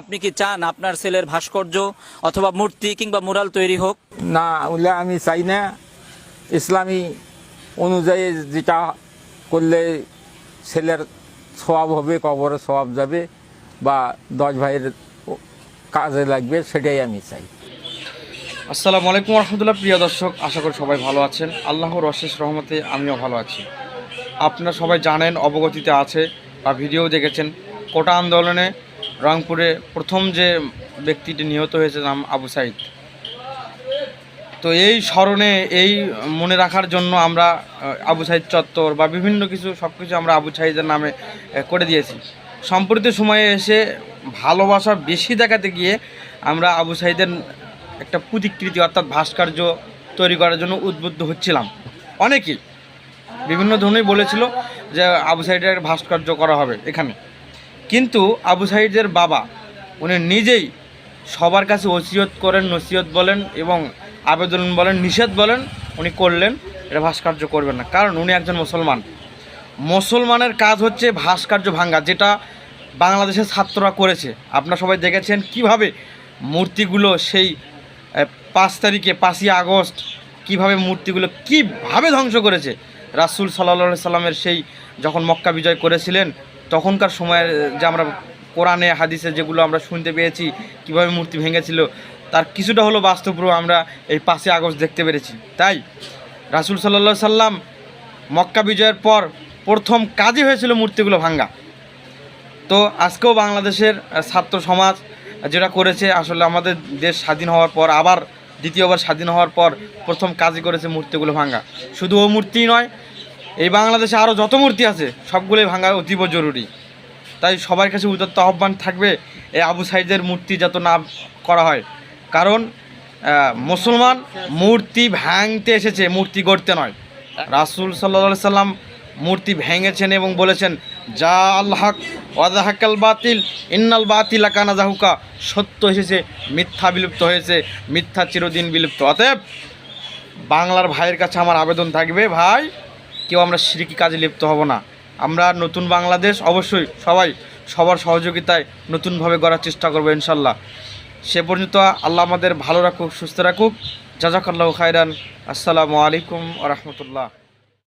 আপনি কি চান আপনার ছেলের ভাস্কর্য অথবা মূর্তি কিংবা মুরাল তৈরি হোক? না ওগুলো আমি চাই না। ইসলামী অনুযায়ী যেটা করলে ছেলের সওয়াব হবে কবরে সওয়াব যাবে বা দশ ভাইয়ের কাজে লাগবে সেটাই আমি চাই। আসসালামু আলাইকুম রহমতুল্লাহ প্রিয় দর্শক আশা করি সবাই ভালো আছেন। আল্লাহর অশেষ রহমতে আমিও ভালো আছি। আপনারা সবাই জানেন অবগতিতে আছে বা ভিডিও দেখেছেন কোটা আন্দোলনে রংপুরে প্রথম যে ব্যক্তিটি নিহত হয়েছে নাম আবু সাইদ। তো এই স্মরণে, এই মনে রাখার জন্য আমরা আবু সাইদ চত্বর বা বিভিন্ন কিছু সব কিছু আমরা আবু সাইদের নামে করে দিয়েছি। সম্প্রতি সময়ে এসে ভালোবাসা বেশি দেখাতে গিয়ে আমরা আবু সাইদের একটা প্রতিকৃতি, অর্থাৎ ভাস্কর্য তৈরি করার জন্য উদ্বুদ্ধ হচ্ছিলাম। অনেকেই বিভিন্ন ধরনেরই বলেছিল যে আবু সাইদের ভাস্কর্য করা হবে এখানে। কিন্তু আবু সাইদের বাবা, উনি নিজেই সবার কাছে ওসিয়ত করেন, নসিহত বলেন এবং আবেদন বলেন, নিষেধ বলেন, উনি করলেন, এটা ভাস্কর্য করবেন না। কারণ উনি একজন মুসলমান। মুসলমানের কাজ হচ্ছে ভাস্কর্য ভাঙ্গা, যেটা বাংলাদেশের ছাত্ররা করেছে। আপনারা সবাই দেখেছেন কীভাবে মূর্তিগুলো সেই পাঁচ তারিখে, পাঁচই আগস্ট, কীভাবে মূর্তিগুলো কীভাবে ধ্বংস করেছে। রাসুল সাল্লা সাল্লামের সেই যখন মক্কা বিজয় করেছিলেন তখনকার সময়ের যে আমরা কোরআনে, হাদিসে যেগুলো আমরা শুনতে পেয়েছি, কীভাবে মূর্তি ভেঙেছিল, তার কিছুটা হলো বাস্তব আমরা এই পাঁচই আগস্ট দেখতে পেরেছি। তাই রাসুল সাল্লা সাল্লাম মক্কা বিজয়ের পর প্রথম কাজই হয়েছিল মূর্তিগুলো ভাঙ্গা তো আজকেও বাংলাদেশের ছাত্র সমাজ যেটা করেছে, আসলে আমাদের দেশ স্বাধীন হওয়ার পর, আবার দ্বিতীয়বার স্বাধীন হওয়ার পর প্রথম কাজই করেছে মূর্তিগুলো ভাঙ্গা শুধু ও মূর্তি নয় এই বাংলাদেশে আরও যত মূর্তি আছে, সবগুলোই ভাঙা অতীব জরুরি। তাই সবার কাছে উদাত্ত আহ্বান থাকবে, এই আবু সাইদের মূর্তি যত না করা হয়। কারণ মুসলমান মূর্তি ভাঙতে এসেছে, মূর্তি গড়তে নয়। রাসুল সাল্লা সাল্লাম মূর্তি ভেঙেছেন এবং বলেছেন, যা আল্লাহ ওয়াদাহাকাল বাতিল, ইন্নাল বাতিল আকানা জাহুকা। সত্য এসেছে, মিথ্যা বিলুপ্ত হয়েছে, মিথ্যা চিরদিন বিলুপ্ত। অতএব, বাংলার ভাইয়ের কাছে আমার আবেদন থাকবে, ভাই কেউ আমরা সিরিকি কাজে লিপ্ত হব না। আমরা নতুন বাংলাদেশ অবশ্যই সবাই সবার সহযোগিতায় নতুনভাবে গড়ার চেষ্টা করব ইনশাল্লাহ। সে পর্যন্ত আল্লাহ আমাদের ভালো রাখুক, সুস্থ রাখুক। জাজাকাল্লাহ খায়রান। আসসালামু আলাইকুম রহমতুল্লাহ।